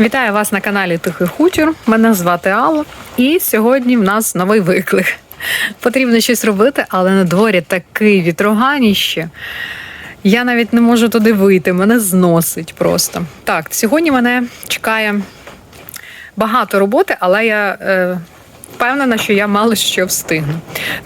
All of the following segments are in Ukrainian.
Вітаю вас на каналі Тихий Хутір. Мене звати Алла. І сьогодні в нас новий виклик. Потрібно щось робити, але на дворі такий вітроганіще. Я навіть не можу туди вийти, мене зносить просто. Так, сьогодні мене чекає багато роботи, але я е, впевнена, що я мало що встигну.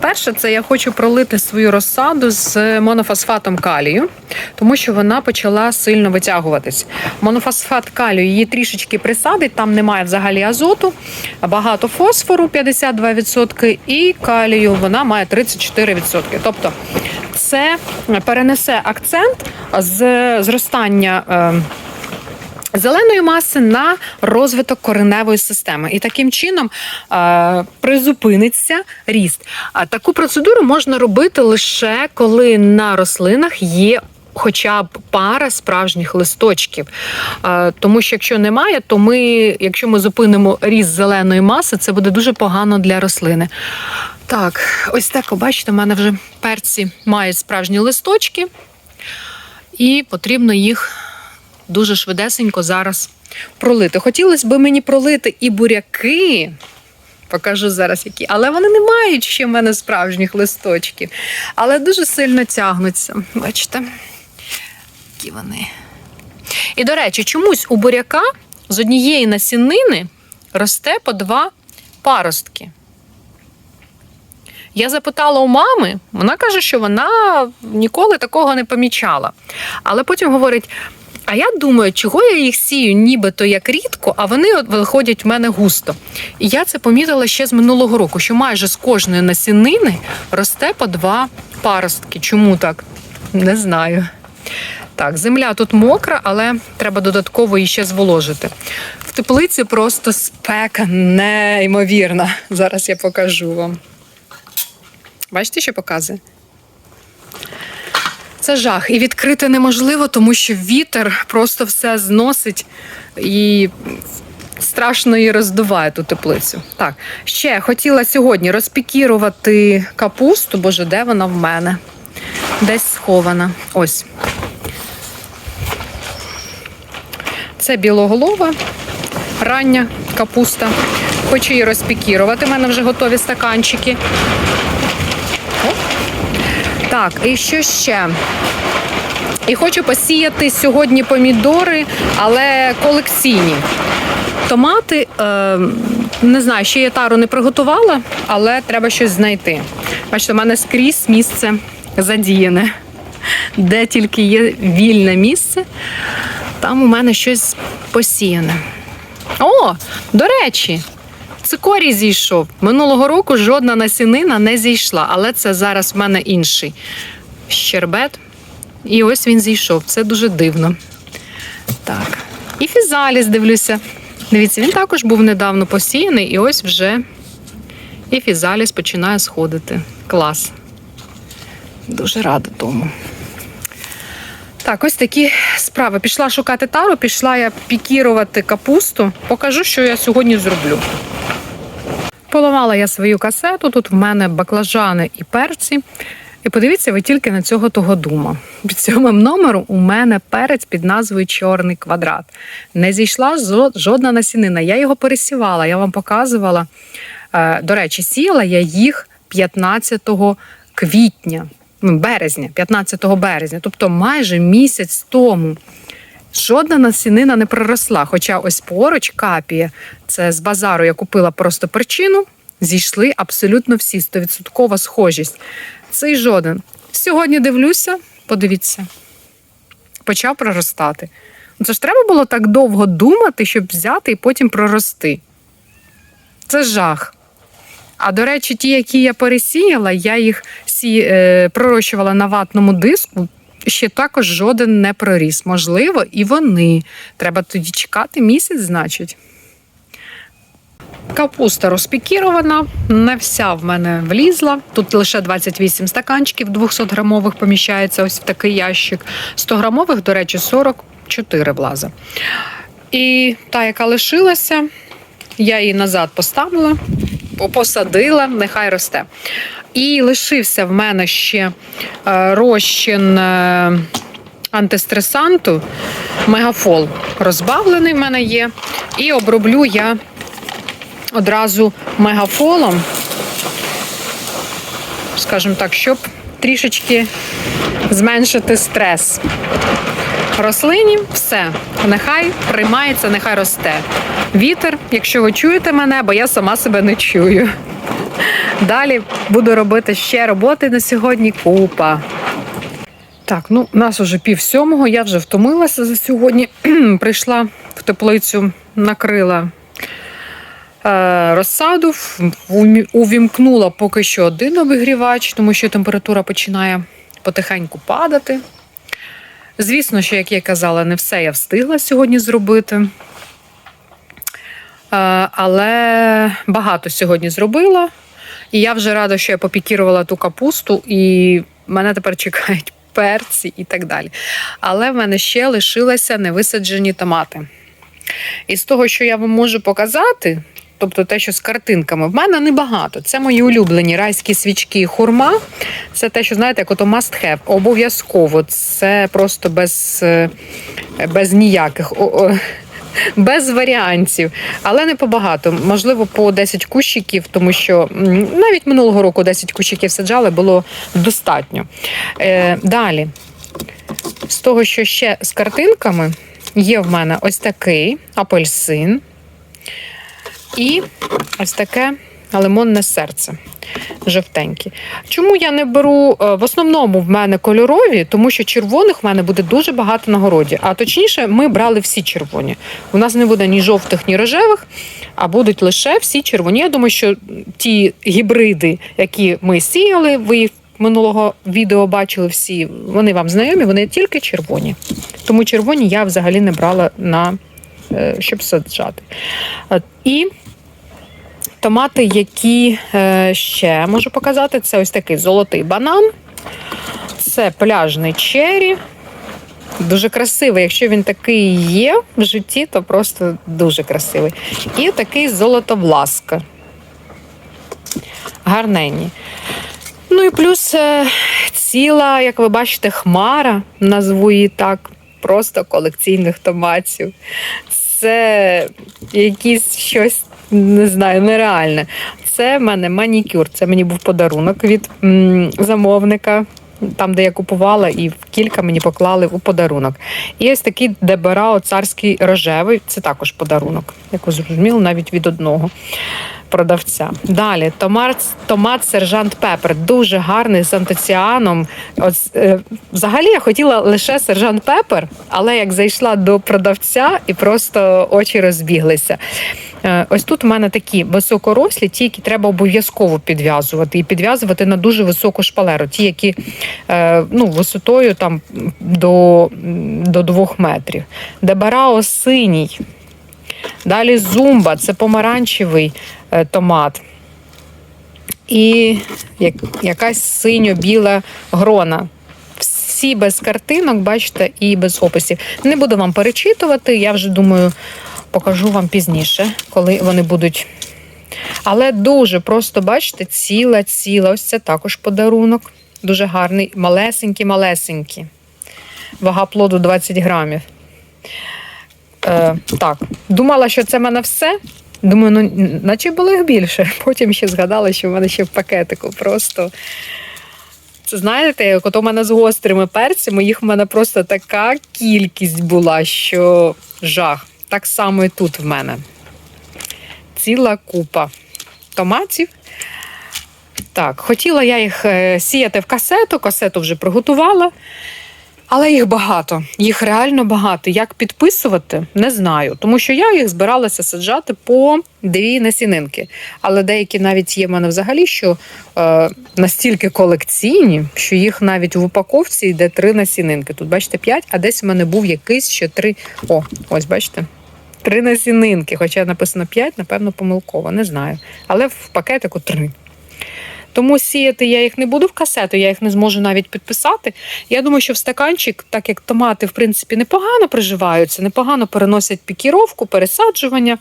Перше, це я хочу пролити свою розсаду з монофосфатом калію, тому що вона почала сильно витягуватись. Монофосфат калію її трішечки присадить, там немає взагалі азоту, багато фосфору 52% і калію вона має 34%. Тобто це перенесе акцент з зростання. Зеленої маси на розвиток кореневої системи, і таким чином е, призупиниться ріст. А таку процедуру можна робити лише коли на рослинах є. Хоча б пара справжніх листочків, Е, тому що якщо немає, то ми, якщо ми зупинимо ріст зеленої маси, це буде дуже погано для рослини. Так, ось так, бачите, в мене вже перці мають справжні листочки, і потрібно їх дуже швидесенько зараз пролити. Хотілося б мені пролити і буряки. Покажу зараз які, але вони не мають ще в мене справжніх листочків, але дуже сильно тягнуться. Бачите, які вони. І, до речі, чомусь у буряка з однієї насінини росте по два паростки. Я запитала у мами, вона каже, що вона ніколи такого не помічала. Але потім говорить: а я думаю, чого я їх сію нібито як рідко, а вони виходять в мене густо. І я це помітила ще з минулого року, що майже з кожної насінини росте по два паростки. Чому так? Не знаю. Так, земля тут мокра, але треба додатково її ще зволожити. В теплиці просто спека неймовірна. Зараз я покажу вам. Бачите, що показує? Це жах. І відкрити неможливо, тому що вітер просто все зносить і страшно її роздуває ту теплицю. Так, ще хотіла сьогодні розпікірувати капусту. Боже, де вона в мене? Десь схована. Ось. Це білоголова, рання капуста. Хочу її розпікірувати. У мене вже готові стаканчики. Так, і що ще? І хочу посіяти сьогодні помідори, але колекційні. Томати, е, не знаю, ще я тару не приготувала, але треба щось знайти. Бачите, у мене скрізь місце задіяне. Де тільки є вільне місце, там у мене щось посіяне. О, до речі, цикорій зійшов. Минулого року жодна насінина не зійшла, але це зараз в мене інший щербет. І ось він зійшов. Це дуже дивно. Так. І фізаліс дивлюся. Дивіться, він також був недавно посіяний, і ось вже і фізаліс починає сходити. Клас. Дуже рада тому. Так, ось такі справи. Пішла шукати тару, пішла я пікірувати капусту. Покажу, що я сьогодні зроблю. Поламала я свою касету. Тут в мене баклажани і перці. І подивіться ви тільки на цього того дума. Під сьомим номером у мене перець під назвою Чорний квадрат. Не зійшла жодна насінина. Я його пересівала, я вам показувала. Е, До речі, сіяла я їх 15 квітня, березня, 15 березня, тобто майже місяць тому. Жодна насінина не проросла. Хоча ось поруч капіє, це з базару я купила просто перчину, зійшли абсолютно всі, 100% схожість. Цей жоден. Сьогодні дивлюся, подивіться, почав проростати. Ну, Це ж треба було так довго думати, щоб взяти і потім прорости. Це жах. А до речі, ті, які я пересіяла, я їх сі, е, пророщувала на ватному диску. Ще також жоден не проріс. Можливо, і вони. Треба тоді чекати місяць, значить. Капуста розпікірована, не вся в мене влізла. Тут лише 28 стаканчиків 200-грамових поміщається ось в такий ящик. 100-грамових, до речі, 44 влазе. І та, яка лишилася, я її назад поставила, посадила, нехай росте. І лишився в мене ще е, розчин е, антистресанту. Мегафол розбавлений в мене є. І оброблю я одразу мегафолом, скажімо так, щоб трішечки зменшити стрес. Рослині все, нехай приймається, нехай росте. Вітер, якщо ви чуєте мене, бо я сама себе не чую. Далі буду робити ще роботи на сьогодні. Купа. Так, ну нас вже пів сьомого, я вже втомилася за сьогодні. Прийшла в теплицю, накрила е, розсаду, увімкнула поки що один обігрівач, тому що температура починає потихеньку падати. Звісно, що, як я казала, не все я встигла сьогодні зробити. Е, Але багато сьогодні зробила. І я вже рада, що я попікірувала ту капусту, і мене тепер чекають перці і так далі. Але в мене ще лишилися невисаджені томати. І з того, що я вам можу показати, тобто те, що з картинками, в мене небагато. Це мої улюблені райські свічки хурма. Це те, що знаєте, як ото must have. Обов'язково. Це просто без, е, без ніяких. Без варіантів, але не побагато. Можливо, по 10 кущиків, тому що навіть минулого року 10 кущиків саджали, було достатньо. Е, далі, з того, що ще з картинками, є в мене ось такий апельсин і ось таке лимонне серце. Жовтенькі. Чому я не беру е, в основному в мене кольорові, тому що червоних в мене буде дуже багато на городі. А точніше, ми брали всі червоні. У нас не буде ні жовтих, ні рожевих, а будуть лише всі червоні. Я думаю, що ті гібриди, які ми сіяли, ви минулого відео бачили всі, вони вам знайомі, вони тільки червоні. Тому червоні я взагалі не брала на е, щоб саджати. Е, І томати, які е, ще можу показати, це ось такий золотий банан, це пляжний чері. Дуже красивий. Якщо він такий є в житті, то просто дуже красивий. І такий золотовласка. Гарненні. Ну і плюс е, ціла, як ви бачите, хмара, назву її так, просто колекційних томатів. Це якісь щось, не знаю, нереальне. Це в мене манікюр. Це мені був подарунок від замовника. Там, де я купувала, і кілька мені поклали у подарунок. І ось такий Деберао царський рожевий. Це також подарунок, як ви зрозуміли, навіть від одного продавця. Далі томат, томат сержант Пепер. Дуже гарний з антоціаном. От, е, взагалі я хотіла лише сержант Пепер, але як зайшла до продавця і просто очі розбіглися. Е, Ось тут у мене такі високорослі, ті, які треба обов'язково підв'язувати, і підв'язувати на дуже високу шпалеру, ті, які е, ну, висотою там до, до двох метрів. Дебарао синій. Далі зумба, це помаранчевий е, томат. І якась синьо-біла грона. Всі без картинок, бачите, і без описів. Не буду вам перечитувати, я вже думаю, покажу вам пізніше, коли вони будуть. Але дуже просто, бачите, ціла, ціла. Ось це також подарунок. Дуже гарний, малесенький, малесенький. Вага плоду 20 грамів. Е, так, думала, що це в мене все. Думаю, ну наче було їх більше. Потім ще згадала, що в мене ще в пакетику просто. Це знаєте, як от у мене з гострими перцями, їх в мене просто така кількість була, що жах. Так само і тут в мене. Ціла купа томатів. Так, хотіла я їх е, сіяти в касету, касету вже приготувала. Але їх багато, їх реально багато. Як підписувати, не знаю. Тому що я їх збиралася саджати по дві насінинки. Але деякі навіть є в мене взагалі, що е, настільки колекційні, що їх навіть в упаковці йде три насінинки. Тут, бачите, п'ять, а десь в мене був якийсь ще три. О, ось бачите. Три насінинки, хоча написано п'ять, напевно, помилково, не знаю. Але в пакетику три. Тому сіяти я їх не буду в касету, я їх не зможу навіть підписати. Я думаю, що в стаканчик, так як томати, в принципі, непогано приживаються, непогано переносять пікіровку, пересаджування.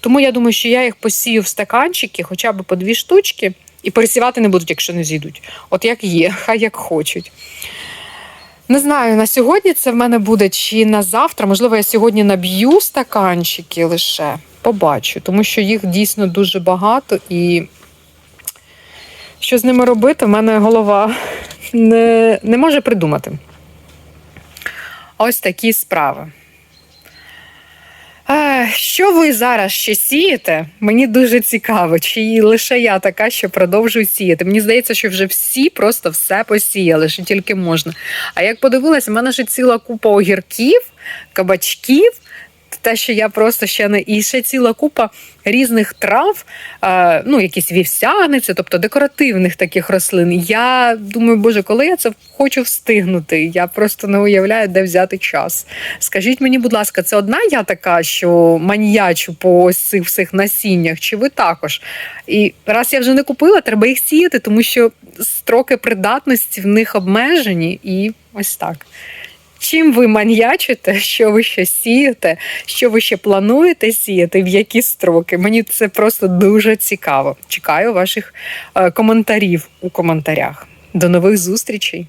Тому я думаю, що я їх посію в стаканчики, хоча б по дві штучки, і пересівати не будуть, якщо не зійдуть. От як є, хай як хочуть. Не знаю, на сьогодні це в мене буде чи на завтра. Можливо, я сьогодні наб'ю стаканчики лише. Побачу, тому що їх дійсно дуже багато і що з ними робити, в мене голова не, не може придумати. Ось такі справи. Що ви зараз ще сієте? Мені дуже цікаво, чи лише я така, що продовжую сіяти. Мені здається, що вже всі просто все посіяли, що тільки можна. А як подивилася, в мене ще ціла купа огірків, кабачків. Те, що я просто ще не і ще ціла купа різних трав, е, ну якісь вівсяниці, тобто декоративних таких рослин. Я думаю, боже, коли я це хочу встигнути? Я просто не уявляю, де взяти час. Скажіть мені, будь ласка, це одна я така, що маніячу по ось цих всіх насіннях, чи ви також? І раз я вже не купила, треба їх сіяти, тому що строки придатності в них обмежені, і ось так. Чим ви маньячите, що ви ще сієте, що ви ще плануєте сіяти, в які строки? Мені це просто дуже цікаво. Чекаю ваших е, коментарів у коментарях. До нових зустрічей!